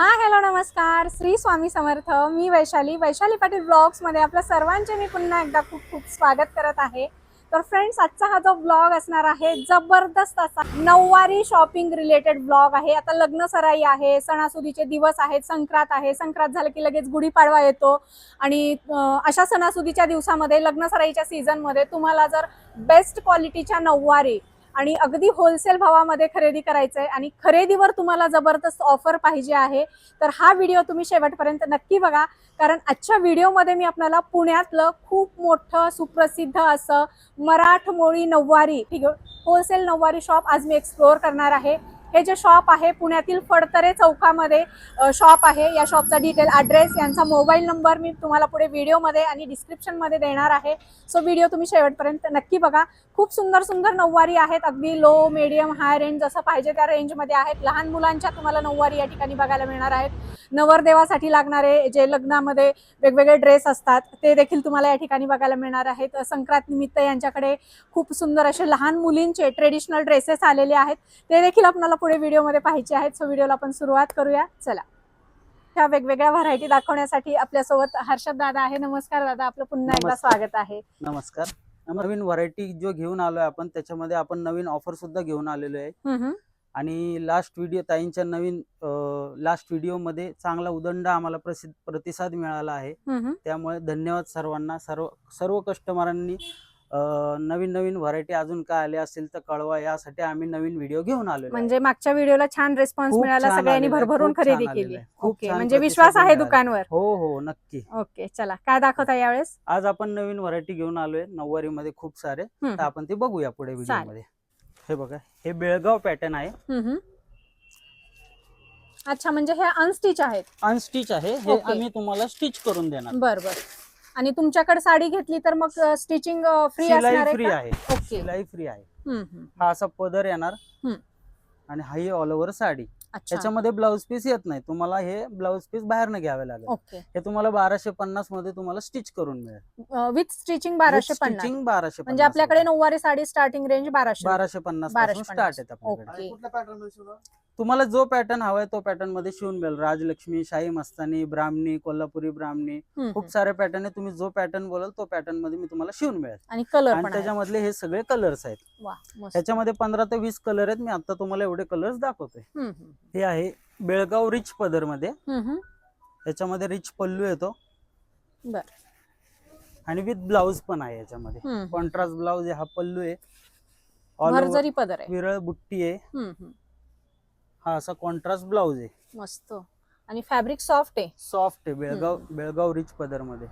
हा हॅलो नमस्कार. श्री स्वामी समर्थ. मी वैशाली. वैशाली पाटील ब्लॉग्समध्ये आपल्या सर्वांचे मी पुन्हा एकदा खूप खूप स्वागत करत आहे. तर फ्रेंड्स आजचा हा जो ब्लॉग असणार आहे जबरदस्त असा नऊवारी शॉपिंग रिलेटेड ब्लॉग आहे. आता लग्न सराई आहे सणासुदीचे दिवस आहेत संक्रांत आहे. संक्रांत झालं की लगेच गुढीपाडवा येतो. आणि अशा सणासुदीच्या दिवसामध्ये लग्न सराईच्या सीझनमध्ये तुम्हाला जर बेस्ट क्वालिटीच्या नऊवारी आणि अगदी होलसेल भावामध्ये खरेदी करायचं आहे आणि खरेदीवर तुम्हाला जबरदस्त ऑफर पाहिजे आहे तर हा व्हिडिओ तुम्ही शेवटपर्यंत नक्की बघा. कारण आजच्या व्हिडिओमध्ये मी आपल्याला पुण्यातलं खूप मोठं सुप्रसिद्ध असं मराठमोळी नऊवारी ठीक आहे होलसेल नऊवारी शॉप आज मी एक्सप्लोअर करणार आहे. हे जे शॉप आहे पुण्यातील फडतरे चौकामध्ये शॉप आहे. या शॉपचा डिटेल ॲड्रेस यांचा मोबाईल नंबर मी तुम्हाला पुढे व्हिडिओमध्ये आणि डिस्क्रिप्शनमध्ये देणार आहे. सो व्हिडिओ तुम्ही शेवटपर्यंत नक्की बघा. खूप सुंदर सुंदर नऊवारी आहेत. अगदी लो मिडियम हाय रेंज जसं पाहिजे त्या रेंजमध्ये आहेत. लहान मुलांच्या तुम्हाला नऊवारी या ठिकाणी बघायला मिळणार आहेत. नवरदेवासाठी लागणारे जे लग्नामध्ये वेगवेगळे ड्रेस असतात ते देखील तुम्हाला या ठिकाणी बघायला मिळणार आहेत. संक्रांत निमित्त यांच्याकडे खूप सुंदर असे लहान मुलींचे ट्रेडिशनल ड्रेसेस आलेले आहेत. ते देखील आपल्याला पुढे व्हिडिओमध्ये पाहायचे आहेत सो व्हिडिओला आपण सुरुवात करूया. चला. ह्या वेगवेगळ्या व्हरायटी दाखवण्यासाठी आपल्यासोबत हर्षद दादा आहे. नमस्कार दादा आपलं पुन्हा एकदा. स्वागत आहे. नमस्कार. नवीन व्हरायटी जो घेऊन आलोय आपण त्याच्यामध्ये आपण नवीन ऑफर सुद्धा घेऊन आलेलो आहे. आणि लास्ट व्हिडिओ ताईंच्या नवीन लास्ट व्हिडिओमध्ये चांगला उदंड आम्हाला प्रतिसाद मिळाला आहे. त्यामुळे धन्यवाद सर्वांना सर्व सर्व कस्टमरांनी नवीन नवीन व्हरायटी अजून काय आले असेल तर कळवा. यासाठी आम्ही नवीन व्हिडिओ घेऊन आहे. म्हणजे मागच्या व्हिडिओला छान रिस्पॉन्स मिळाला सगळ्यांनी भरभरून खरेदी केली. ओके. म्हणजे विश्वास आहे. दुकानवर? हो हो. नक्की. ओके. चला. काय दाखवता यावेळेस? आज आपण नवीन व्हरायटी घेऊन आलोय. नऊवारी मध्ये खूप सारे. तर आपण ते बघूया पुढे व्हिडिओ. मध्ये हे बघा. हे बेळगाव पॅटर्न आहे. अच्छा म्हणजे हे अनस्टिच आहेत. अनस्टिच आहे. हे. आम्ही तुम्हाला स्टिच करून देणार. बर बर. आणि तुमच्याकडे साडी घेतली तर मग स्टिचिंग फ्री शिलाई असणार फ्री आहे का? आहे. ओके. शिलाई फ्री आहे. हम्म, हम्म. हा असा पदर येणार. हम्म. आणि हा ऑल ओव्हर साडी. अच्छा. त्याच्यामध्ये ब्लाऊज पीस येत नाही. तुम्हाला हे ब्लाऊज पीस बाहेरनं घ्यावे लागेल. ओके. हे तुम्हाला बाराशे पन्नासमध्ये तुम्हाला स्टिच करून मिळेल. विथ स्टिचिंग बाराशे पन्नास. स्टिचिंग बाराशे म्हणजे आपल्याकडे नऊवारी साडी स्टार्टिंग रेंज बाराशे. बाराशे पन्नास बाराशे पासून पन्नास. स्टार्ट आहेत आपल्याकडे ओके कुठल्या पॅटर्नमध्ये शिवणार तुम्हाला जो पॅटर्न हवाय तो पॅटर्नमध्ये शिवून मिळेल. राजलक्ष्मी शाही मस्तानी ब्राह्मणी कोल्हापुरी ब्राह्मणी खूप सारे पॅटर्न आहे. तुम्ही जो पॅटर्न बोलाल तो पॅटर्नमध्ये मी तुम्हाला शिवून मिळेल. आणि कलर आणि. त्याच्यामधले हे सगळे कलर्स आहेत. त्याच्यामध्ये पंधरा ते वीस कलर आहेत. मी आता तुम्हाला एवढे कलर्स दाखवतोय. हे आहे बेळगाव रिच पदरमध्ये. याच्यामध्ये रिच पल्लू येतो. बर. आणि विथ ब्लाऊज पण आहे याच्यामध्ये. कॉन्ट्रास्ट ब्लाऊज आहे. हा पल्लू आहे. विरळ बुट्टी आहे. हा असा कॉन्ट्रास्ट ब्लाऊज आहे. मस्त. आणि फॅब्रिक सॉफ्ट आहे. सॉफ्ट आहे बेळगाव बेळगाव रिच पदरमध्ये.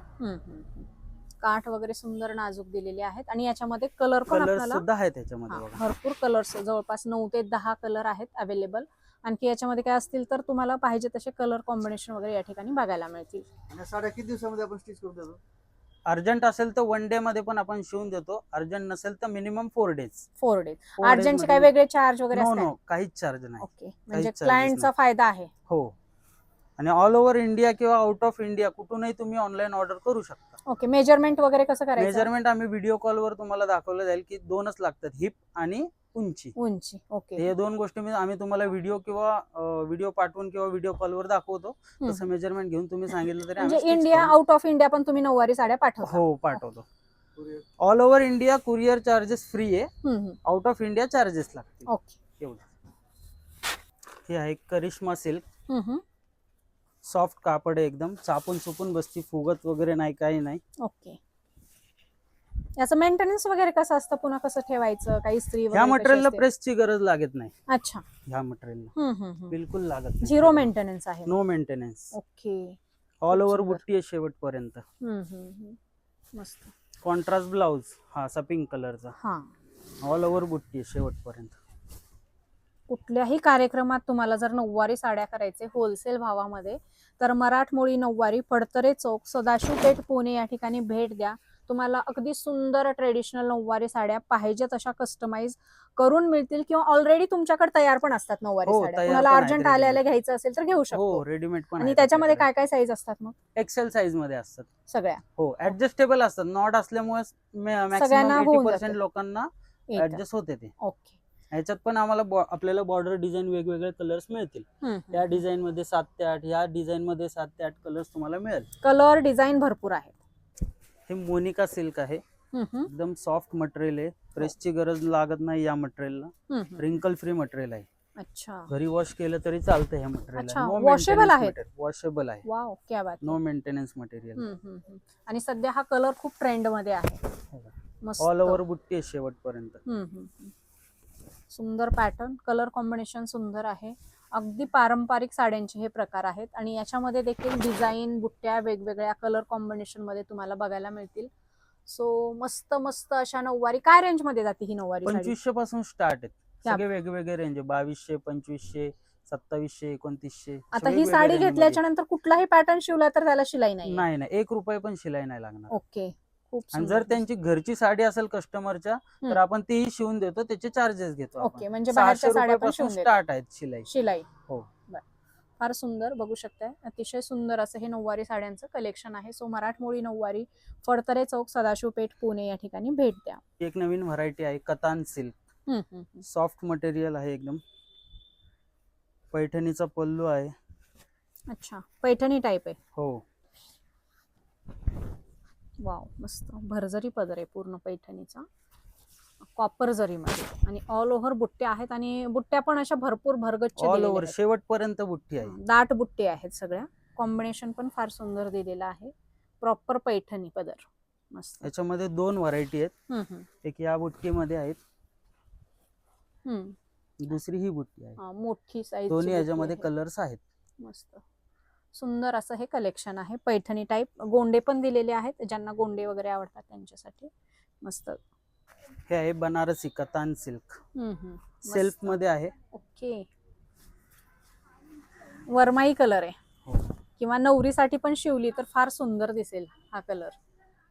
काठ वगैरे सुंदर नाजूक दिलेले आहेत. आणि याच्यामध्ये कलर पण कलर आपल्याला सुद्धा आहे त्याच्यामध्ये हा, बघा. भरपूर कलर्स जवळपास नऊ ते दहा कलर आहेत अवेलेबल आणखी याच्यामध्ये काय असतील तर तुम्हाला पाहिजे तसे कलर कॉम्बिनेशन वगैरे या ठिकाणी बघायला मिळतील. साड्या किती दिवसामध्ये आपण स्टिच करून देतो? अर्जंट असेल तर वन डे मध्ये पण आपण शिवून देतो. अर्जंट नसेल तर minimum four days four days अर्जंटचे काय वेगळे चार्ज वगैरे नो असतात? नो काहीच चार्ज नाही. ओके म्हणजे charges क्लायंटचा नाही. फायदा आहे. हो. आणि ऑल ओव्हर इंडिया किंवा आउट ऑफ इंडिया कुठूनही तुम्ही ऑनलाईन ऑर्डर करू शकता. ओके मेजरमेंट वगैरे कसं करायचं? मेजरमेंट आम्ही व्हिडिओ कॉलवर तुम्हाला दाखवलं जाईल की दोनच लागतात हिप आणि उंची. उंची ओके. हे दोन गोष्टी मी आम्ही तुम्हाला व्हिडिओ किंवा व्हिडिओ पाठवून किंवा व्हिडिओ कॉलवर दाखवतो. तसं मेजरमेंट घेऊन तुम्ही सांगितलं तरी म्हणजे आम्ही stitch इंडिया करून- आउट ऑफ इंडिया पण तुम्ही नऊवारी साड्या पाठवता. हो पाठवतो. All over India courier charges free आहे. हम्म, हम्म. आउट ऑफ इंडिया चार्जेस लागतील. ओके. हे आहे करिश्मा सिल्क हम्म, हम्म. सॉफ्ट कापड आहे एकदम चापून चुपून बसती फुगत वगैरे नाही काही नाही. ओके. याचं मेंटेनन्स वगैरे कसं असतं? पुन्हा कसं ठेवायचं? काही स्त्री ह्या मटेरियलला प्रेसची गरज लागत नाही. अच्छा. ह्या मटेरियलला हम्म, हम्म, हम्म. बिलकुल लागत नाही. झिरो मेंटेनन्स आहे. No maintenance okay. All over सुंदर. बुट्टी आहे शेवटपर्यंत. हम्म, हम्म, हम्म. मस्त. कॉन्ट्रास्ट ब्लाऊज हा असा पिंक कलरचा हा. ऑल ओव्हर बुट्टी आहे शेवटपर्यंत. कुठल्याही कार्यक्रमात तुम्हाला जर नऊवारी साड्या करायचे होलसेल भावामध्ये तर मराठमोळी नऊवारी फडतरे चौक सदाशिव पेठ पुणे या ठिकाणी भेट द्या. तुम्हाला अगदी सुंदर ट्रेडिशनल नऊवारी साड्या पाहिजे तशा कस्टमाइज करून मिळतील किंवा ऑलरेडी तुमच्याकडे तयार पण असतात नऊवारी हो, साड्या. तयार तुम्हाला पण आहेत अर्जंट आल्या आल्या readymade. घ्यायचं असेल तर घेऊ शकतो. हो रेडीमेड पण आणि त्याच्यामध्ये काय काय साईज असतात मग? एक्सेल साईजमध्ये असतात. सगळ्या. हो ऍडजस्टेबल असतात. नॉट असल्यामुळे सगळ्यांना मॅक्सिमम होऊन एटी पर्सेंट जातं. लोकांना. ऍडजस्ट होते ते. ओके. ह्याच्यात पण आम्हाला बॉ- आपल्याला बॉर्डर डिझाईन वेगवेगळे कलर्स मिळतील. त्या डिझाईन मध्ये सात ते आठ या डिझाईन मध्ये सात ते आठ कलर्स तुम्हाला मिळेल. कलर डिझाईन भरपूर आहेत. हे मोनिका सिल्क आहे. हम्म, हम्म, एकदम सॉफ्ट मटेरियल आहे. प्रेसची गरज लागत नाही या मटेरियलला हम्म, हम्म. रिंकल फ्री मटेरियल आहे. अच्छा. घरी वॉश केलं तरी चालतं ह्या मटेरियल washable? वॉशेबल आहे. वाव क्या बात नो मेंटेनन्स मटेरियल हम्म, हम्म, हम्म. आणि सध्या हा कलर खूप ट्रेंडमध्ये आहे. मस्त. ऑल ओव्हर बुट्टी आहे शेवटपर्यंत. हम्म, हम्म, हम्म. सुंदर पॅटर्न कलर कॉम्बिनेशन सुंदर आहे. अगदी पारंपरिक साड्यांचे हे प्रकार आहेत आणि याच्यामध्ये देखील डिझाईन बुट्ट्या वेगवेगळ्या कलर कॉम्बिनेशनमध्ये तुम्हाला बघायला मिळतील. सो मस्त मस्त अशा नऊवारी. काय रेंजमध्ये जाते ही नऊवारी? पंचवीसशे पासून स्टार्ट आहेत. सगळे वेगवेगळे रेंज बावीसशे पंचवीसशे सत्तावीसशे एकोणतीसशे आता ही साडी. घेतल्याच्या नंतर कुठलाही पॅटर्न शिवला तर त्याला शिलाई नाही नाही नाही. एक रुपये पण शिलाई नाही लागणार. ओके खूप आणि. जर त्यांची घरची साडी असेल कस्टमरच्या तर. आपण तीही शिवून देतो त्याचे चार्जेस घेतो. ओके म्हणजे बाहेरच्या साड्या पण शिवून. स्टार्ट आहेत शिलाई शिलाई हो. फार सुंदर बघू शकताय अतिशय सुंदर असं हे नऊवारी साड्यांचं कलेक्शन आहे सो मराठमोळी नऊवारी फडतरे चौक सदाशिव पेठ पुणे या ठिकाणी भेट द्या एक नवीन व्हरायटी आहे कतान सिल्क. सॉफ्ट मटेरियल आहे एकदम पैठणीचा पल्लू आहे अच्छा पैठणी टाईप आहे हो वाव मस्त. भरजरी पदर आहे पूर्ण पैठणीचा. कॉपर जरीमध्ये. आणि ऑल ओव्हर बुट्ट्या आहेत आणि बुट्ट्या पण अशा भरपूर भरगच्च ऑल दिलेल्या ओव्हर आहेत. शेवटपर्यंत बुट्टी आहे. दाट बुट्टे आहेत सगळ्या. कॉम्बिनेशन पण फार सुंदर दिलेलं आहे. प्रॉपर पैठणी पदर. मस्त. याच्यामध्ये दोन व्हरायटी आहेत. हम्म, हम्म, एक या बुट्टीमध्ये आहेत. हम्म. दुसरी ही बुट्टी आहे. हा, मोठी साईज दोन्ही याच्यामध्ये कलर्स आहेत. मस्त. सुंदर असं हे कलेक्शन आहे. पैठणी टाईप गोंडे पण दिलेले आहेत ज्यांना गोंडे वगैरे आवडतात त्यांच्यासाठी. मस्त. हे आहे बनारसी कतान सिल्क. सेल्फमध्ये आहे. ओके. वरमाई कलर आहे. हो. किंवा नवरीसाठी पण शिवली तर फार सुंदर दिसेल हा कलर.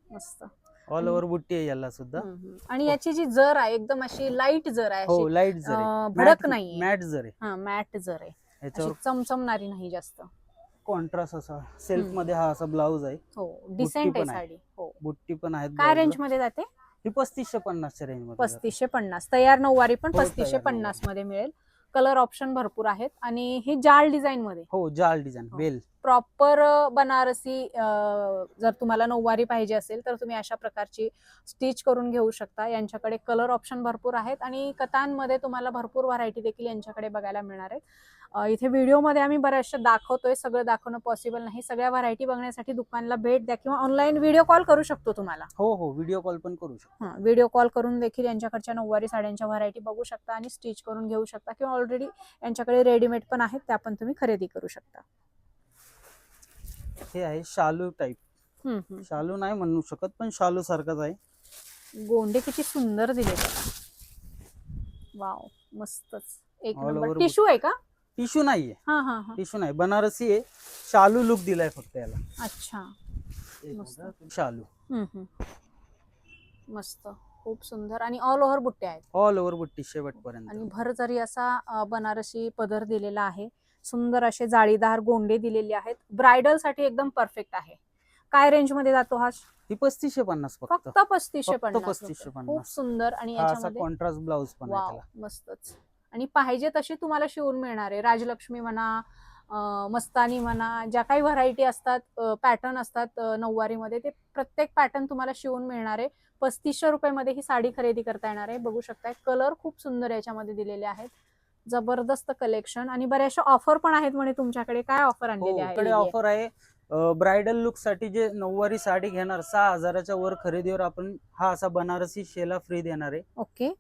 मस्त. ऑल ओव्हर बुट्टी आहे याला सुद्धा. आणि याची जी जर आहे एकदम अशी लाइट जर आहे हो लाइट जर भडक नाहीये. मॅट जर आहे. हा मॅट जर आहे. चमचमणारी नाही जास्त. कॉन्ट्रास्ट असा सेल्फ. मध्ये हा असा ब्लाऊज आहे. हो डिसेंट आहे. साडी हो. बुट्टी पण आहेत काय रेंज. मध्ये जाते? ही पस्तीसशे पन्नासच्या रेंजमध्ये. पस्तीसशे पन्नास. तयार नऊवारी पण हो, पस्तीसशे पन्नासमध्ये मिळेल. कलर ऑप्शन भरपूर आहेत. आणि ही जाल डिझाईन मध्ये. हो जाल डिझाईन हो. वेल. प्रॉपर बनारसी जर तुम्हाला नऊवारी पाहिजे असेल तर तुम्ही अशा प्रकारची स्टिच करून घेऊ शकता. यांच्याकडे कलर ऑप्शन भरपूर आहेत. आणि कथांमध्ये तुम्हाला भरपूर व्हरायटी देखील यांच्याकडे बघायला मिळणार आहेत. इथे व्हिडिओमध्ये आम्ही बऱ्याचशा दाखवतोय. सगळं दाखवणं पॉसिबल नाही. सगळ्या व्हरायटी बघण्यासाठी दुकानला भेट द्या किंवा ऑनलाईन व्हिडिओ कॉल करू शकतो तुम्हाला. हो हो. व्हिडिओ कॉल पण करू शकतो. व्हिडिओ कॉल करून देखील यांच्याकडच्या नऊवारी साड्यांच्या व्हरायटी बघू शकता आणि स्टिच करून घेऊ शकता किंवा ऑलरेडी यांच्याकडे रेडीमेड पण आहेत त्या पण तुम्ही खरेदी करू शकता. हे आहे शालू टाईप. शालू नाही म्हणू शकत पण शालू सारखाच आहे. गोंडे किती सुंदर दिले वाव मस्तच. एक नंबर टिश्यू आहे का? टिश्यू नाहीये. हा हा हा. टिश्यू नाही बनारसी आहे. शालू लुक दिलाय फक्त याला. अच्छा. मस्त. शालू. हम्म, हम्म. मस्त. खूप सुंदर आणि ऑल ओव्हर बुट्टे आहेत. ऑल ओव्हर बुट्टी शेवटपर्यंत. आणि भर जरी असा अ, बनारसी पदर दिलेला आहे सुंदर असे जाळीदार गोंडे दिलेले आहेत. ब्रायडलसाठी एकदम परफेक्ट आहे. काय रेंजमध्ये जातो हा? ही पस्तीसशे पन्नास फक्त. फक्त पस्तीसशे फक्त पन्नास 3500 रुपये. पन्नास. खूप सुंदर. आणि हा असा याच्यामध्ये कॉन्ट्रास्ट ब्लाऊज पण आहे वाव त्याला. मस्तच. आणि पाहिजे तशी तुम्हाला शिवून मिळणार आहे. राजलक्ष्मी म्हणा मस्तानी म्हणा ज्या काही व्हरायटी असतात पॅटर्न असतात नऊवारीमध्ये ते प्रत्येक पॅटर्न तुम्हाला शिवून मिळणार आहे. पस्तीसशे रुपयामध्ये ही साडी खरेदी करता येणार आहे. बघू शकताय कलर खूप सुंदर याच्यामध्ये दिलेले आहेत. जबरदस्त कलेक्शन आणि बऱ्याचशा ऑफर पण आहेत म्हणे तुमच्याकडे. काय ऑफर आणलेली हो इकडे आहे. ऑफर आहे. ब्रायडल लुकसाठी जे नऊवारी साडी घेणार सहा हजाराच्या वर खरेदीवर आपण हा असा बनारसी शेला फ्री देणार आहे. ओके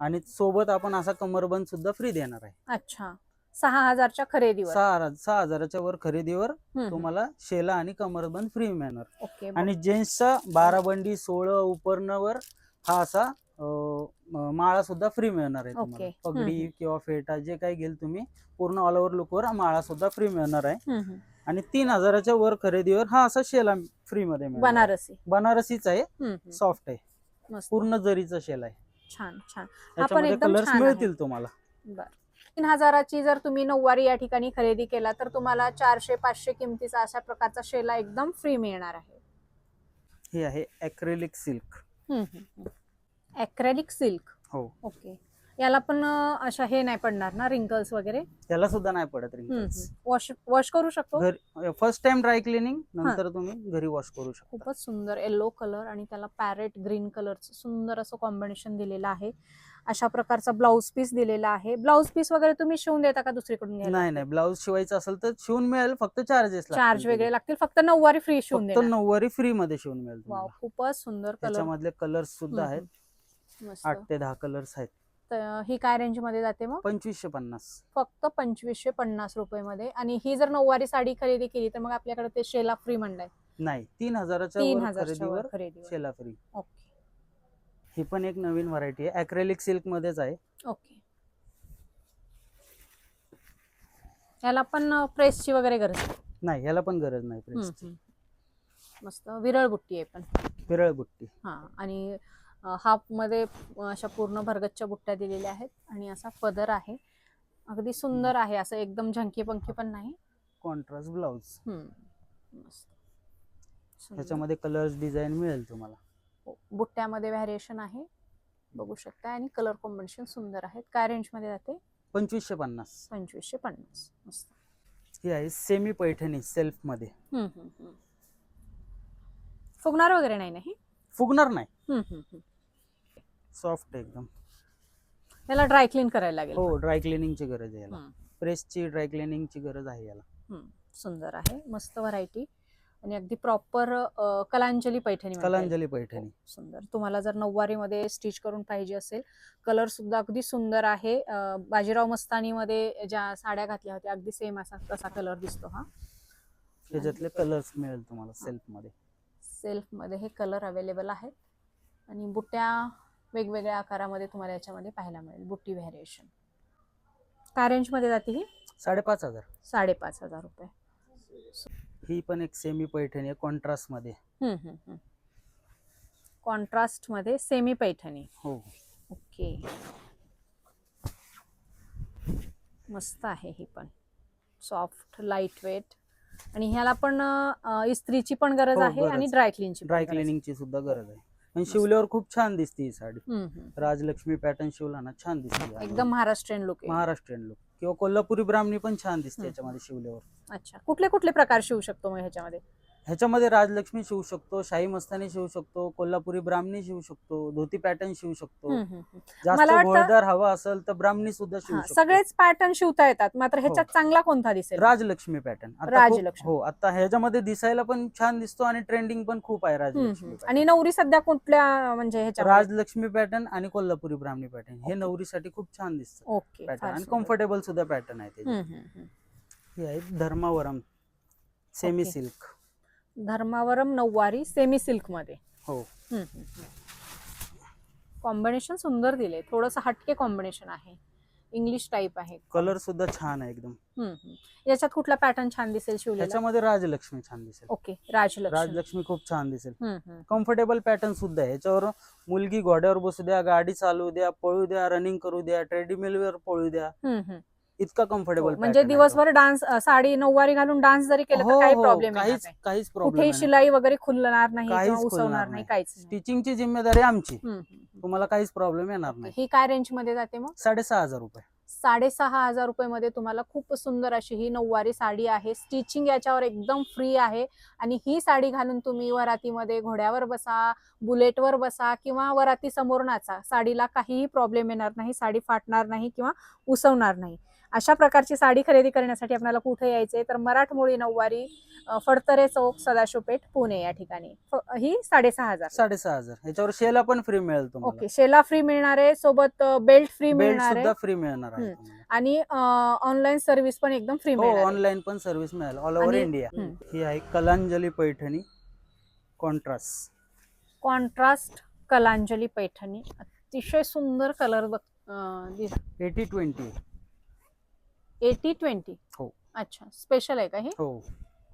आणि सोबत आपण असा कमरबंद सुद्धा फ्री देणार आहे अच्छा सहा हजारच्या खरेदीवर सहा हजार- सहा हजाराच्या वर खरेदीवर. तुम्हाला शेला आणि कमरबंद फ्री मिळणार ओके आणि जेंट्सचा बारा बंडी सोळं उपरणावर हा असा माळा सुद्धा फ्री मिळणार आहे तुम्हाला. पगडी. किंवा फेटा जे काही घेईल तुम्ही पूर्ण ऑल ओव्हर लुकवर माळा सुद्धा फ्री मिळणार आहे. आणि तीन हजाराच्या वर खरेदीवर हा असा शेला फ्री मध्ये. बनारसी बनारसीच आहे. सॉफ्ट आहे पूर्ण जरीचा शेला आहे छान छान. त्याच्यामध्ये एकदम कलर्स छान आहे. मिळतील तुम्हाला. बर. तीन हजाराची जर तुम्ही नऊवारी या ठिकाणी खरेदी केला तर तुम्हाला चारशे पाचशे किमतीचा अशा प्रकारचा शेला एकदम फ्री मिळणार आहे. हे आहे अक्रेलिक सिल्क अक्रेलिक सिल्क हो. ओके याला पण अशा हे नाही पडणार ना रिंकल्स वगैरे? त्याला सुद्धा नाही पडत रिंकल्स वॉश वॉश करू शकतो? फर्स्ट टाइम ड्राय क्लिनिंग नंतर तुम्ही घरी वॉश करू शकता. खूपच सुंदर येलो कलर आणि त्याला पॅरेट ग्रीन कलरचं सुंदर असं कॉम्बिनेशन दिलेलं आहे. अशा प्रकारचा ब्लाऊज पीस दिलेला आहे. ब्लाऊज पीस वगैरे तुम्ही शिवून देता का दुसरीकडून नाही नाही. ब्लाऊज शिवायचं असेल तर शिवून मिळेल. फक्त चार्जेस चार्ज वेगळे लागतील. फक्त नऊवारी फ्री शिवून नऊवारी फ्री मध्ये शिवून मिळेल. खूपच सुंदर कलर त्याच्यामधले कलर्स सुद्धा आहेत. आठ ते दहा कलर्स आहेत. तर ही काय रेंजमध्ये जाते मग? पंचवीसशे पन्नास. फक्त पंचवीसशे पन्नास रुपये मध्ये आणि ही जर नऊवारी साडी खरेदी केली तर मग आपल्याकडे ते शेला फ्री म्हणलाय नाही तीन हजाराच्या तीन खरेदीवर शेला फ्री. ओके. ही पण एक नवीन व्हरायटी आहे. अक्रेलिक सिल्क मध्येच आहे. ओके. याला पण प्रेसची वगैरे गरज. नाही? याला पण गरज नाही प्रेसची. मस्त विरळ बुट्टी आहे पण. पिरळ बुट्टी. हा आणि हाफमध्ये अं, अशा पूर्ण भरगतच्या बुट्ट्या दिलेल्या आहेत आणि असा पदर आहे. अगदी सुंदर आहे. असं एकदम झंकी पंखी पण नाही. Contrast blouse. ह्याच्यामध्ये कलर्स डिझाईन मिळेल तुम्हाला. हो, बुट्ट्यामध्ये व्हॅरिएशन आहे. बघू शकता आणि कलर कॉम्बिनेशन सुंदर आहेत. काय रेंजमध्ये जाते? पंचवीसशे पन्नास. पंचवीसशे पन्नास. मस्त. ही आहे सेमी पैठणी सेल्फमध्ये. फुगणार वगैरे नाही ना ही? फुगणार नाही. सॉफ्ट एकदम. याला ड्राय क्लीन करायला लागेल हो ड्राय क्लिनिंगची गरज आहे याला. प्रेसची ड्राय क्लिनिंगची गरज आहे याला. सुंदर आहे. मस्त व्हरायटी आणि अगदी प्रॉपर कलांजली पैठणी म्हणता येईल. कलांजली पैठणी. हो, सुंदर. तुम्हाला जर नऊवारी मध्ये स्टिच करून पाहिजे असेल कलर सुद्धा अगदी सुंदर आहे. अं, बाजीराव मस्तानीमध्ये ज्या साड्या घातल्या होत्या अगदी सेम असा तसा कलर दिसतो हा. त्याच्यातले कलर्स मिळेल तुम्हाला सेल्फमध्ये. सेल्फमध्ये हे कलर अवेलेबल आहेत. आणि बुट्ट्या वेगवेगळ्या आकारामध्ये तुम्हाला याच्यामध्ये पाहायला मिळेल. बुट्टी व्हॅरिएशन काय रेंजमध्ये जाते ही? साडेपाच हजार. साडेपाच हजार रुपये. ही पण एक सेमी पैठणी आहे कॉन्ट्रास्टमध्ये. कॉन्ट्रास्टमध्ये सेमी पैठणी. हो. ओके. मस्त आहे ही पण. सॉफ्ट लाइट वेट आणि ह्याला पण इस्त्रीची पण गरज हो, आहे. आणि ड्राय क्लीनची ड्राय क्लिनिंगची सुद्धा गरज आहे. आणि शिवल्यावर खूप छान दिसते ही साडी. राजलक्ष्मी पॅटर्न शिवला ना छान दिसते. एकदम महाराष्ट्रीयन लुक आहे. महाराष्ट्रीयन लुक किंवा कोल्हापुरी ब्राह्मणी पण छान दिसते हम्म. याच्यामध्ये शिवल्यावर. अच्छा. कुठले कुठले प्रकार शिवू शकतो मग ह्याच्यामध्ये? ह्याच्यामध्ये राजलक्ष्मी शिवू शकतो शाही मस्तानी शिवू शकतो कोल्हापुरी ब्राह्मणी शिवू शकतो धोती पॅटर्न शिवू शकतो. जास्त गोळदार हवा असेल तर ब्राह्मणी सुद्धा शिवू हा, शकतो सगळेच पॅटर्न शिवता येतात मात्र ह्याच्यात चांगला कोणता दिसेल राजलक्ष्मी पॅटर्न राजलक्ष्मी. हो आता ह्याच्यामध्ये दिसायला पण छान दिसतो आणि ट्रेंडिंग पण खूप आहे राजलक्ष्मी. आणि नवरी सध्या कुठल्या म्हणजे राजलक्ष्मी पॅटर्न आणि कोल्हापुरी ब्राह्मणी पॅटर्न हे. नवरीसाठी खूप छान दिसतं पॅटर्न आणि. कम्फर्टेबल सुद्धा पॅटर्न आहे. हे आहे धर्मावरम सेमी. सिल्क धर्मावरम नऊवारी सेमी सिल्कमध्ये. हो. कॉम्बिनेशन सुंदर दिले. थोडस हटके कॉम्बिनेशन आहे. इंग्लिश टाईप आहे. कलर सुद्धा छान आहे एकदम. हम्म. याच्यात कुठला पॅटर्न छान दिसेल शिवलेला? ह्याच्यामध्ये राजलक्ष्मी छान दिसेल. ओके राजलक्ष्मी. राजलक्ष्मी खूप छान दिसेल. हम्म, हम्म. कम्फर्टेबल पॅटर्न सुद्धा आहे. याच्यावर मुलगी घोड्यावर बसू द्या गाडी चालवू द्या पळू द्या रनिंग करू द्या ट्रेडमिलवर पळू द्या. हम्म, हम्म. इतका कम्फर्टेबल हो, म्हणजे दिवसभर डान्स साडी नऊवारी घालून डान्स जरी केला तर काही प्रॉब्लेम हो, काहीच काहीच कुठेही प्रॉब्लेम शिलाई वगैरे खुलणार नाही काहीच उसवणार नाही. काहीच स्टिचिंगची जिम्मेदारी आमची. तुम्हाला काहीच प्रॉब्लेम येणार. नाही. ही काय रेंजमध्ये जाते मग? साडेसहा हजार रुपये. साडेसहा हजार रुपये मध्ये तुम्हाला खूप सुंदर अशी ही नऊवारी साडी आहे. स्टिचिंग याच्यावर एकदम फ्री आहे. आणि ही साडी घालून तुम्ही वरातीमध्ये घोड्यावर बसा बुलेटवर बसा किंवा वराती समोर नाचा साडीला काहीही प्रॉब्लेम येणार नाही साडी फाटणार नाही किंवा उसवणार नाही. अशा प्रकारची साडी खरेदी करण्यासाठी आपल्याला कुठे यायचंय? तर मराठमोळी नऊवारी फडतरे चौक सदाशिवपेठ पुणे या ठिकाणी. ही साडेसहा हजार. साडेसहा हजार. ह्याच्यावर शेला पण फ्री मिळेल ओके शेला फ्री मिळणार आहे सोबत बेल्ट फ्री मिळणार आहे. फ्री मिळणार. आणि ऑनलाईन सर्व्हिस पण एकदम फ्री हो आहे. ऑनलाईन पण सर्व्हिस मिळेल ऑल ओव्हर इंडिया. ही आहे कलांजली पैठणी कॉन्ट्रास्ट कॉन्ट्रास्ट कलांजली पैठणी. अतिशय सुंदर colour eighty twenty. Eighty twenty. हो. अच्छा स्पेशल आहे का हे? हो.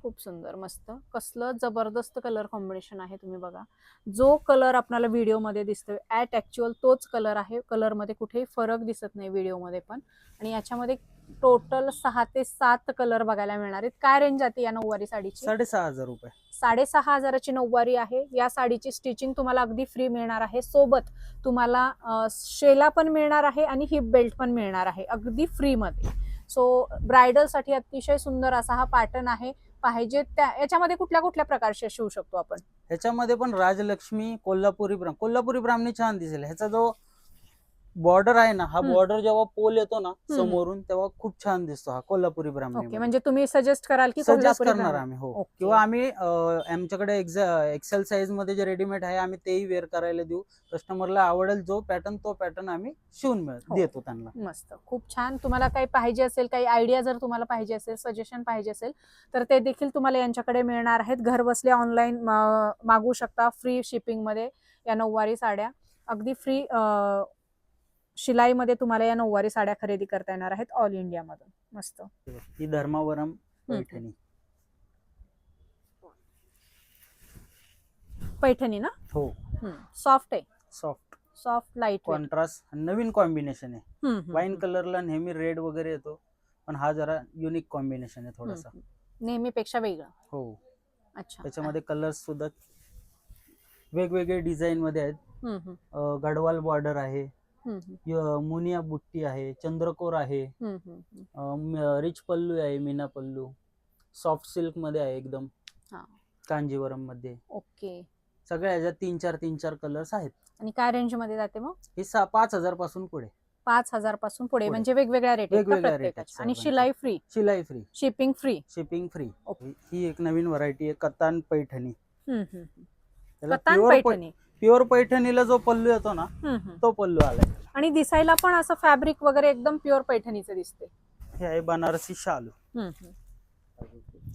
खूप सुंदर मस्त. कसलं जबरदस्त कलर कॉम्बिनेशन आहे तुम्ही बघा. जो कलर आपल्याला व्हिडिओमध्ये दिसतोय ॲट ॲक्च्युअल तोच कलर आहे. कलरमध्ये कुठेही फरक दिसत नाही व्हिडिओमध्ये पण. आणि याच्यामध्ये टोटल सहा ते सात कलर बघायला मिळणार आहेत. काय रेंज जाते या नऊवारी साडीची? साडेसहा हजार रुपये. साडेसहा हजाराची नऊवारी आहे. या साडीची स्टिचिंग तुम्हाला अगदी फ्री मिळणार आहे. सोबत तुम्हाला शेला पण मिळणार आहे आणि हिप बेल्ट पण मिळणार आहे. अगदी फ्रीमध्ये सो ब्रायडलसाठी अतिशय सुंदर असा हा पॅटर्न आहे. पाहिजे त्या याच्यामध्ये कुठल्या कुठल्या प्रकारचे शिवू शकतो आपण? ह्याच्यामध्ये पण राजलक्ष्मी कोल्हापुरी ब्राह्म कोल्हापुरी ब्राह्मणी छान दिसेल. ह्याचा जो बॉर्डर आहे ना हा हम्म. बॉर्डर जेव्हा पोल येतो ना. समोरून तेव्हा खूप छान दिसतो हा कोल्हापुरी ओके ब्राह्मणी म्हणजे तुम्ही सजेस्ट कराल की सजेस्ट कोल्हापुरी करणार ब्राह्मण? आम्ही हो ओके. किंवा आम्ही अं, आमच्याकडे एक्सेल साईजमध्ये जे रेडीमेड आहे आम्ही तेही वेअर करायला देऊ कस्टमरला आवडेल जो पॅटर्न तो पॅटर्न आम्ही शिवून मिळ- हो. देतो त्यांना मस्त खूप छान तुम्हाला काही पाहिजे असेल काही आयडिया जर तुम्हाला पाहिजे असेल सजेशन पाहिजे असेल तर ते देखील तुम्हाला यांच्याकडे मिळणार आहेत घर बसले ऑनलाईन मागवू शकता फ्री शिपिंगमध्ये या नऊवारी साड्या अगदी फ्री शिलाईमध्ये तुम्हाला या नऊवारी साड्या खरेदी करता येणार आहेत ऑल इंडियामधून मस्त. ही धर्मावरम पैठणी. पैठणी ना? हो. सॉफ्ट आहे. सॉफ्ट सॉफ्ट लाइट कॉन्ट्रास्ट नवीन कॉम्बिनेशन आहे. वाईन कलरला नेहमी रेड वगैरे येतो पण हा जरा युनिक कॉम्बिनेशन आहे थोडासा. नेहमीपेक्षा वेगळं. हो. अच्छा. त्याच्यामध्ये कलर्स सुद्धा वेगवेगळे डिझाईन मध्ये आहेत. गडवाल बॉर्डर आहे. य- मुनिया बुट्टी आहे चंद्रकोर आहे. रिच पल्लू आहे मीना पल्लू. सॉफ्ट सिल्कमध्ये आहे एकदम. हा. कांजीवरममध्ये. ओके. सगळ्या ह्याच्यात तीन चार तीन चार कलर्स आहेत. आणि काय रेंजमध्ये जाते मग? हे सा पाच हजारपासून पुढे. पाच हजारपासून पुढे पुढे. म्हणजे वेगवेगळ्या रेट वेगवेगळ्या rate आहेत प्रत्येकाच्या? आणि सर्वांचे. शिलाई फ्री शिलाई free shipping free shipping free okay. ही एक नवीन व्हरायटी आहे कतान पैठणी. त्याला कतान पैठणी. प्युअर पैठणीला जो पल्लू येतो ना हम्म. तो पल्लू आलाय. आणि दिसायला पण असं फॅब्रिक वगैरे एकदम प्युअर पैठणीचं दिसते हे आहे बनारसी शालू. हम्म, हम्म,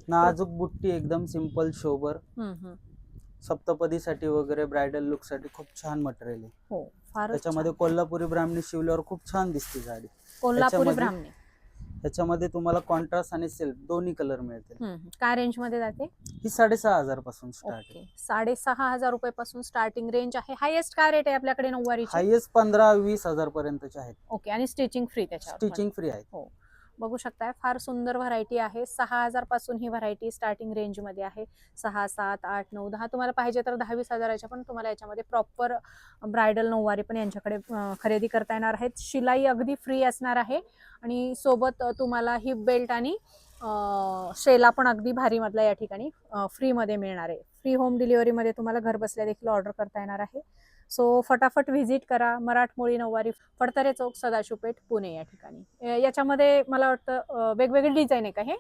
नाजूक बुट्टी एकदम सिंपल शोबर हम्म, हम्म. सप्तपदीसाठी वगैरे ब्रायडल लुकसाठी खूप छान मटेरियल आहे. हो फारच त्याच्यामध्ये. कोल्हापुरी ब्राह्मणी शिवल्यावर खूप छान दिसते साडी. कोल्हापुरी त्याच्यामध्ये- ब्राह्मणी. त्याच्यामध्ये तुम्हाला कॉन्ट्रास्ट आणि सिल्क दोन्ही कलर मिळतील. काय रेंजमध्ये जाते? ही साडेसहा हजारपासून स्टार्ट आहे. साडेसहा हजार रुपये पासून स्टार्टिंग रेंज आहे. हायेस्ट काय रेट आहे आपल्याकडे नऊवारीची? हायएस्ट पंधरा वीस हजार पर्यंतचे आहेत. ओके. आणि स्टिचिंग फ्री त्याच्यावर पण. स्टिचिंग फ्री आहेत. बघू शकताय. फार सुंदर व्हरायटी आहे. सहा हजारपासून ही व्हरायटी स्टार्टिंग रेंजमध्ये आहे. सहा सात आठ नऊ दहा तुम्हाला पाहिजे तर दहा वीस हजाराच्या पण तुम्हाला याच्यामध्ये प्रॉपर ब्रायडल नऊवारी पण यांच्याकडे खरेदी करता येणार आहेत. शिलाई अगदी फ्री असणार आहे. आणि सोबत तुम्हाला हिप बेल्ट आणि शेला पण अगदी भारीमधला या ठिकाणी फ्रीमध्ये मिळणार आहे. फ्री होम डिलिव्हरीमध्ये तुम्हाला घरबसल्या देखील ऑर्डर करता येणार आहे. सो फटाफट व्हिजिट करा मराठमोळी नऊवारी फडतरे चौक सदाशिवपेठ पुणे या ठिकाणी. याच्यामध्ये मला वाटतं वेगवेगळे डिझाईन आहे का हे?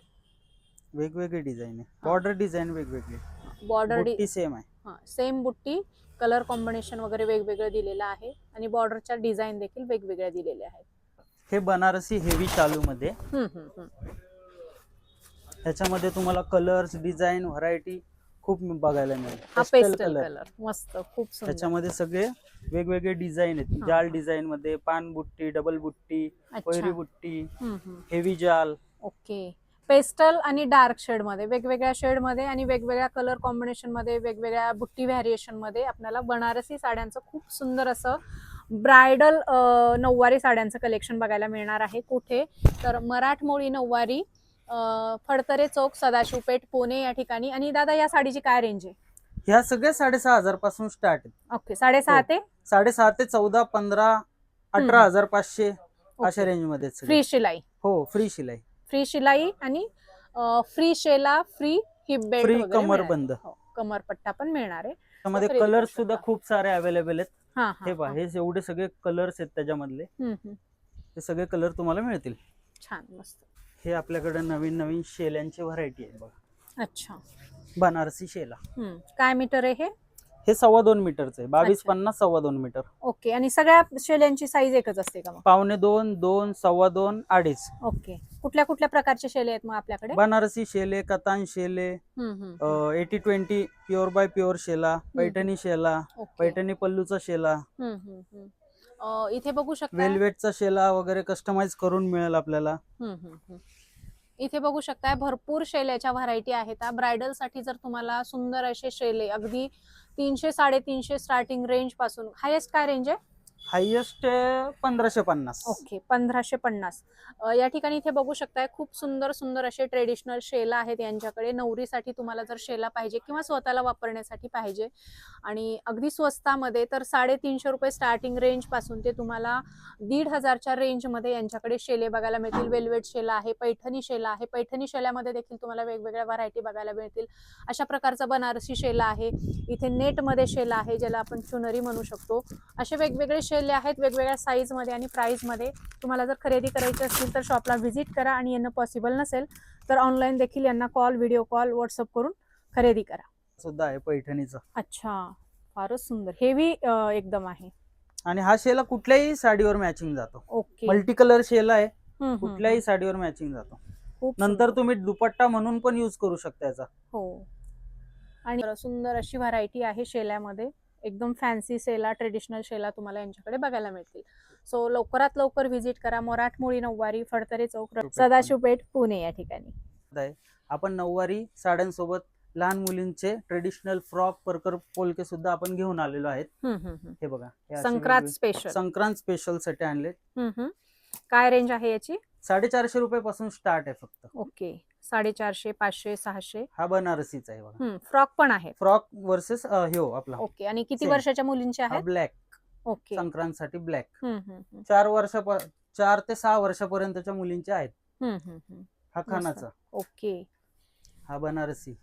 वेगवेगळे डिझाईन आहे. बॉर्डर डिझाईन वेगवेगळे बॉर्डर सेम आहे. सेम बुट्टी कलर कॉम्बिनेशन वगैरे वेगवेगळं दिलेलं आहे आणि बॉर्डरच्या डिझाईन देखील वेगवेगळ्या दिलेल्या आहेत. हे बनारसी हेवी चालू मध्ये. ह्याच्यामध्ये तुम्हाला कलर्स डिझाईन व्हरायटी खूप बघायला मिळेल. हा पेस्टल. कलर मस्त खूप सुंदर. त्याच्यामध्ये सगळे वेगवेगळे डिझाईन आहेत. हा. जाल डिझाईन मध्ये पान बुट्टी डबल बुट्टी अच्छा. बुट्टी हम्म, हम्म. हेवी जाल. ओके. पेस्टल आणि डार्क शेडमध्ये वेगवेगळ्या शेडमध्ये आणि वेगवेगळ्या कलर कॉम्बिनेशनमध्ये वेगवेगळ्या बुट्टी व्हॅरिएशनमध्ये आपल्याला बनारसी साड्यांचं खूप सुंदर असं ब्रायडल नऊवारी साड्यांचं कलेक्शन बघायला मिळणार आहे कुठे? तर मराठमोळी नऊवारी फडतरे चौक सदाशिवपेठ पुणे या ठिकाणी आणि दादा या साडीची काय रेंज आहे ह्या सगळ्या साडेसहा हजारपासून स्टार्ट आहेत ओके साडेसहा हो. ते साडेसहा ते चौदा पंधरा अठरा. हजार पाचशे अशा. रेंजमध्ये. फ्री शिलाई हो फ्री शिलाई फ्री शिलाई आणि फ्री शेला फ्री हिप बेल्ट फ्री. कमरबंद हो, कमरपट्टा पण मिळणार आहे त्यामध्ये कलर सुद्धा. खूप सारे अवेलेबल आहेत हा पहा हा. एवढे सगळे कलर्स आहेत त्याच्यामधले. हे सगळे कलर तुम्हाला मिळतील छान मस्त हे आपल्याकडे नवीन नवीन शेल्यांची व्हरायटी आहे बघा. अच्छा. बनारसी शेला. हम्म. काय मीटर आहे हे? हे सव्वा दोन मीटरचं आहे. बावीस अच्छा. पन्नास सव्वा दोन मीटर ओके आणि सगळ्या शेल्यांची साईज एकच असते का मग? पावणे दोन दोन सव्वा दोन अडीच. ओके कुठल्या कुठल्या प्रकारचे शेले आहेत मग आपल्याकडे? बनारसी शेले कतान शेले हम्म, हम्म, हम्म. Eighty twenty pure by pure शेला पैठणी शेला ओके. पैठणी पल्लूचा शेला. हम्म, हम्म, हम्म. इथे बघू शकता वेलवेटचा शेला वगैरे कस्टमाइज करून मिळेल आपल्याला. इथे बघू शकताय भरपूर शेल्याच्या व्हरायटी आहेत. ब्रायडलसाठी जर तुम्हाला सुंदर असे शेले अगदी तीनशे साडेतीनशे स्टार्टिंग रेंजपासून. हायेस्ट काय रेंज आहे? हायएस्ट पंधराशे पन्नास. ओके पंधराशे पन्नास. या ठिकाणी इथे बघू शकताय खूप सुंदर सुंदर असे ट्रेडिशनल शेला आहेत यांच्याकडे. नवरीसाठी तुम्हाला जर शेला पाहिजे किंवा स्वतःला वापरण्यासाठी पाहिजे आणि अगदी स्वस्तामध्ये तर साडेतीनशे रुपये स्टार्टिंग रेंजपासून ते तुम्हाला दीड हजारच्या रेंजमध्ये यांच्याकडे शेले बघायला मिळतील. वेल्वेट शेला आहे पैठणी शेला आहे. पैठणी शेल्यामध्ये देखील तुम्हाला वेगवेगळ्या व्हरायटी बघायला मिळतील. अशा प्रकारचा बनारसी शेला आहे. इथे नेटमध्ये शेला आहे ज्याला आपण चुनरी म्हणू शकतो. असे वेगवेगळे शेले आहेत वेगवेगळ्या साईजमध्ये आणि प्राईजमध्ये तुम्हाला जर खरेदी करायची असतील तर शॉपला व्हिजिट करा आणि यांना पॉसिबल नसेल तर ऑनलाईन देखील यांना कॉल व्हिडिओ कॉल व्हॉट्सअप करून खरेदी करा. सुद्धा आहे पैठणीचा. अच्छा फारच सुंदर. हेवी एकदम आहे. आणि हा शेला कुठल्याही साडीवर मॅचिंग जातो. ओके. मल्टी कलर शेला आहे हम्म, हम्म, कुठल्याही साडीवर मॅचिंग जातो. खूप नंतर सुंदर. तुम्ही दुपट्टा म्हणून पण युज करू शकता याचा. हो. आणि सुंदर अशी व्हरायटी आहे शेल्यामध्ये. एकदम फॅन्सी शेला ट्रेडिशनल शेला तुम्हाला यांच्याकडे बघायला मिळतील. सो लवकरात लवकर व्हिजिट करा. मराठमोळी नऊवारी फडतरे चौक पेठ, सदाशिवपेठ पुणे या ठिकाणी. आपण नऊवारी साड्यांसोबत लहान मुलींचे ट्रेडिशनल फ्रॉक परकर पोलके सुद्धा आपण घेऊन आलेलो आहेत. हे बघा संक्रांत स्पेशल संक्रांत स्पेशलसाठी आणले काय रेंज आहे याची? साडेचारशे रुपये पासून स्टार्ट आहे फक्त. ओके. साडेचारशे पाचशे सहाशे. हा बनारसीचा आहे बघा. फ्रॉक पण आहे. फ्रॉक वर्सेस हो आपला. ओके. आणि किती Same. वर्षाच्या मुलींचे हा आहेत? Black okay. संक्रांत साठी ब्लॅक हम्म, हम्म, हम्म. चार वर्ष चार ते सहा वर्षापर्यंतच्या मुलींचे आहेत. हम्म, हम्म, हम्म. हा खानाचा. ओके. हा बनारसी.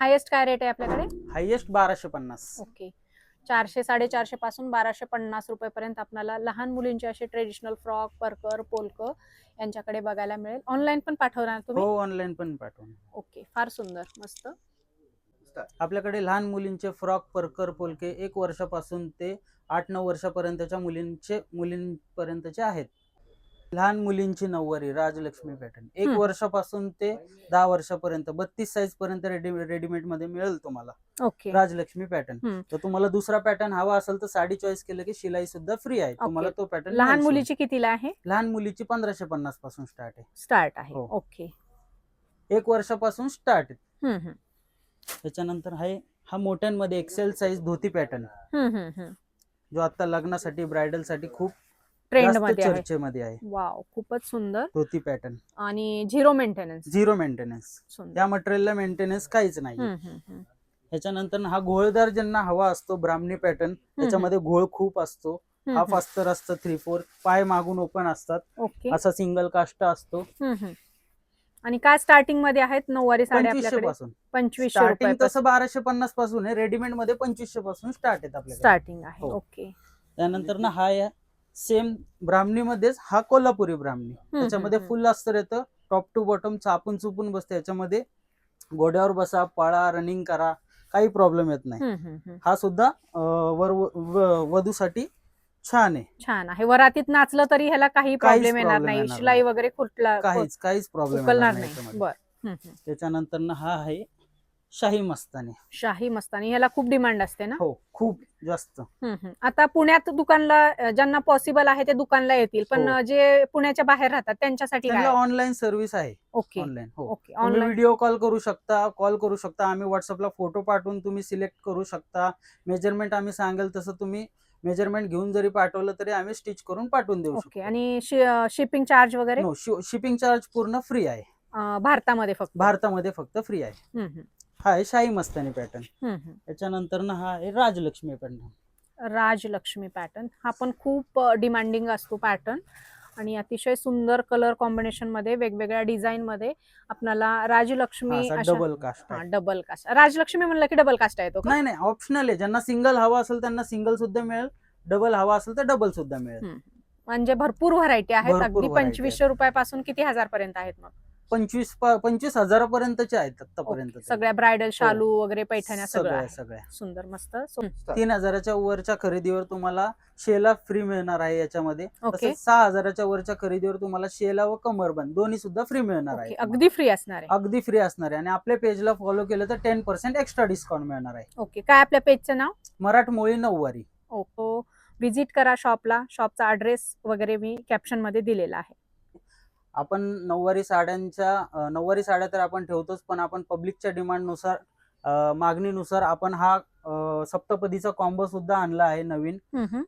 हायेस्ट काय रेट आहे आपल्याकडे? हायएस्ट बाराशे पन्नास. ओके. चारशे साडेचारशे पासून बाराशे पन्नास रुपयेपर्यंत आपल्याला लहान मुलींचे असे ट्रेडिशनल फ्रॉक परकर पोलक यांच्याकडे बघायला मिळेल. ऑनलाईन पण पाठवणार तुम्ही? हो ऑनलाईन पण पाठवून ओके फार सुंदर. मस्त. आपल्याकडे लहान मुलींचे फ्रॉक परकर पोलके एक वर्षापासून ते आठ नऊ वर्षापर्यंतच्या मुलींचे मुलींपर्यंतचे आहेत. लहान मुलींची नऊवारी राजलक्ष्मी पॅटर्न. एक हम्म. वर्षापासून ते दहा वर्षापर्यंत बत्तीस साईज पर्यंत रेडी रेडीमेडमध्ये मिळेल तुम्हाला. ओके. राजलक्ष्मी पॅटर्न. तर तुम्हाला दुसरा पॅटर्न हवा असेल तर साडी चॉईस केलं की शिलाई सुद्धा फ्री आहे. तुम्हाला तो पॅटर्न लहान मुलीची कितीला आहे? लहान मुलीची पंधराशे पन्नासपासून स्टार्ट आहे. स्टार्ट आहे. हो. ओके. एक वर्षापासून स्टार्ट आहे. हम्म, हम्म. त्याच्यानंतर आहे हा मोठ्यांमध्ये एक्सेल साईज धोती पॅटर्न हम्म, हम्म, हम्म. जो आता लग्नासाठी ब्रायडलसाठी खूप ट्रेंड जास्त मध्ये आहे. चर्चेमध्ये आहे. वाव खूपच सुंदर. धोती पॅटर्न आणि झिरो मेंटेनन्स झिरो मेंटेनन्स सुंदर. या मटेरियलला मेंटेनन्स काहीच नाही हम्म, हम्म, हम्म. ह्याच्यानंतर हा घोळदार ज्यांना हवा असतो ब्राह्मणी पॅटर्न त्याच्यामध्ये घोळ खूप असतो. हम्म, हाफ. अस्तर असतं थ्री फोर पाय मागून ओपन असतात. ओके असा सिंगल कास्ट असतो. हम्म, हम्म. आणि काय स्टार्टिंगमध्ये आहेत? नऊवारी साड्या पंचवीसशे आपल्याकडे? पासून. पंचवीसशे स्टार्टिंग रुपये तसं बाराशे पन्नासपासून आहे. रेडीमेडमध्ये पंचवीसशे पासून स्टार्ट आहेत आपल्याकडे. स्टार्टिंग आहे. हो. ओके त्यानंतर ना हा या सेम ब्राह्मणीमध्येच हा कोल्हापुरी ब्राह्मणी. त्याच्यामध्ये फुल अस्तर येतं टॉप टू बॉटम चापून चुपून बसते. याच्यामध्ये घोड्यावर बसा पळा रनिंग करा काही प्रॉब्लेम येत नाही. हा सुद्धा वर वधूसाठी छान आहे. छान आहे. वरातीत नाचलं तरी ह्याला काही प्रॉब्लेम येणार नाही. शिलाई. वगैरे कुठला काहीच काहीच प्रॉब्लेम नाही. त्याच्यानंतर ना हा आहे शाही मस्तानी. शाही मस्तानी ह्याला खूप डिमांड असते ना? हो खूप जास्त. हम्म, हम्म. आता पुण्यात दुकानला ज्यांना पॉसिबल आहे ते दुकानला येतील पण हो. जे पुण्याच्या बाहेर राहतात त्यांच्यासाठी त्यांना काय? ऑनलाईन सर्व्हिस आहे. ओके ऑनलाईन हो. ओके तुम्ही ऑनलाईन व्हिडिओ कॉल करू शकता कॉल करू शकता. आम्ही व्हॉट्सअपला फोटो पाठवून तुम्ही सिलेक्ट करू शकता. मेजरमेंट आम्ही सांगेल तसं तुम्ही मेजरमेंट घेऊन जरी पाठवलं तरी आम्ही स्टिच करून पाठवून देऊ ओके शकतो. आणि शिपिंग चार्ज वगैरे? शिपिंग चार्ज पूर्ण फ्री आहे. अ, भारतामध्ये फक्त. भारतामध्ये फक्त फ्री आहे. हम्म, हम्म. हा आहे शाही मस्तानी पॅटर्न हम्म. त्याच्यानंतर ना हा आहे राजलक्ष्मी पॅटर्न राजलक्ष्मी पॅटर्न हा पण खूप डिमांडिंग असतो पॅटर्न आणि अतिशय सुंदर कलर कॉम्बिनेशनमध्ये वेगवेगळ्या डिझाईन मध्ये आपल्याला राजलक्ष्मी अशा- डबल कास्ट हा आहे. डबल कास्ट राजलक्ष्मी म्हणलं की डबल कास्ट येतो का? नाही नाही ऑप्शनल आहे. ज्यांना सिंगल हवा असेल त्यांना सिंगल सुद्धा मिळेल. डबल हवा असेल तर डबल सुद्धा मिळेल. म्हणजे भरपूर व्हरायटी आहेत. भरपूर अगदी variety पंचवीसशे रुपयापासून किती हजार पर्यंत आहेत मग? पंचवीस पंचवीस हजारापर्यंतचे आहेत आतापर्यंत. सगळ्या ब्रायडल शालू वगैरे पैठण्या सगळं सगळ्या. आहे. सगळ्या. सुंदर मस्त. तीन हजाराच्या वरच्या खरेदीवर तुम्हाला शेला फ्री मिळणार आहे याच्यामध्ये. तसेच सहा हजाराच्या वरच्या खरेदीवर तुम्हाला शेला व कमरबंद दोन्ही सुद्धा फ्री मिळणार ओके. आहे अगदी फ्री असणार आहे. अगदी फ्री असणार आहे. आणि आपल्या पेजला फॉलो केलं तर टेन पर्सेंट एक्स्ट्रा डिस्काउंट मिळणार आहे. ओके. काय आपल्या पेजचं नाव? मराठमोळी नऊवारी. ओके. विजिट करा शॉपला. शॉपचा ऍड्रेस वगैरे मी कॅप्शनमध्ये दिलेला आहे. आपण नऊवारी साड्यांच्या नऊवारी साड्या तर आपण ठेवतोच पण आपण पब्लिकच्या डिमांडनुसार मागणीनुसार आपण हा सप्तपदीचा कॉम्बो सुद्धा आणला आहे नवीन.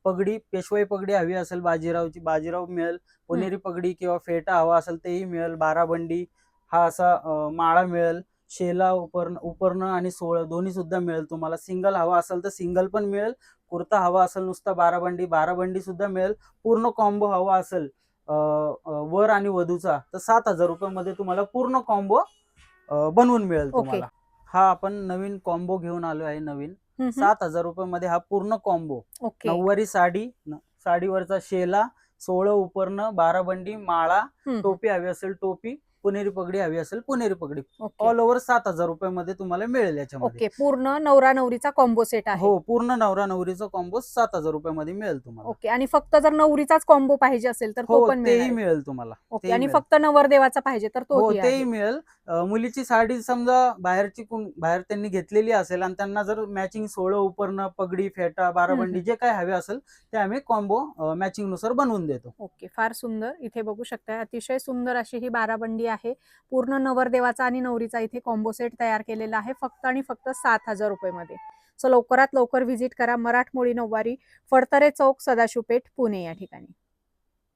पगडी पेशवाई पगडी हवी असेल बाजीरावची बाजीराव मिळेल. पुणेरी पगडी किंवा फेटा हवा असेल तेही मिळेल. बाराबंडी हा असा माळा मिळेल. शेला उपर्ण उपरणं आणि सोळं दोन्ही सुद्धा मिळेल तुम्हाला. सिंगल हवा असेल तर सिंगल पण मिळेल. कुर्ता हवा असेल नुसता बाराबंडी बाराबंडी सुद्धा मिळेल. पूर्ण कॉम्बो हवा असेल वर आणि वधूचा तर सात हजार रुपयामध्ये तुम्हाला पूर्ण कॉम्बो बनवून मिळेल. तुम्हाला. हा आपण नवीन कॉम्बो घेऊन आलो आहे नवीन. सात हजार रुपयामध्ये हा पूर्ण कॉम्बो नऊवारी साडी साडीवरचा शेला सोळं उपरणं बाराबंडी माळा हम्म, टोपी हवी असेल टोपी पुणेरी पगडी हवी असेल पुणेरी पगडी. ऑल ओव्हर सात हजार रुपयामध्ये तुम्हाला मिळेल याच्यामध्ये. ओके पूर्ण नवरा नवरीचा कॉम्बो सेट आहे. हो पूर्ण नवरा नवरीचा कॉम्बो सात हजार रुपयामध्ये मिळेल तुम्हाला. ओके आणि फक्त जर नवरीचाच कॉम्बो पाहिजे असेल तर तो हो पण तेही मिळेल मिळेल तुम्हाला. ओके तेही आणि मिळेल. फक्त नवरदेवाचा पाहिजे तर हो तो तेही मिळेल. अं, मुलीची साडी समजा बाहेरची कोण बाहेर त्यांनी घेतलेली असेल आणि त्यांना जर मॅचिंग सोळं उपरणं पगडी फेटा बाराबंडी जे काय हवे असेल ते आम्ही कॉम्बो मॅचिंगनुसार बनवून देतो. ओके फार सुंदर. इथे बघू शकता अतिशय सुंदर अशी ही बाराबंडी आहे. पूर्ण नवरदेवाचा आणि नवरीचा इथे कॉम्बो सेट तयार केलेला आहे. फक्त आणि फक्त सात हजार रुपये सो लवकरात लवकर व्हिजिट करा. मराठमोळी नऊवारी फडतरे चौक सदाशिवपेठ पुणे या ठिकाणी.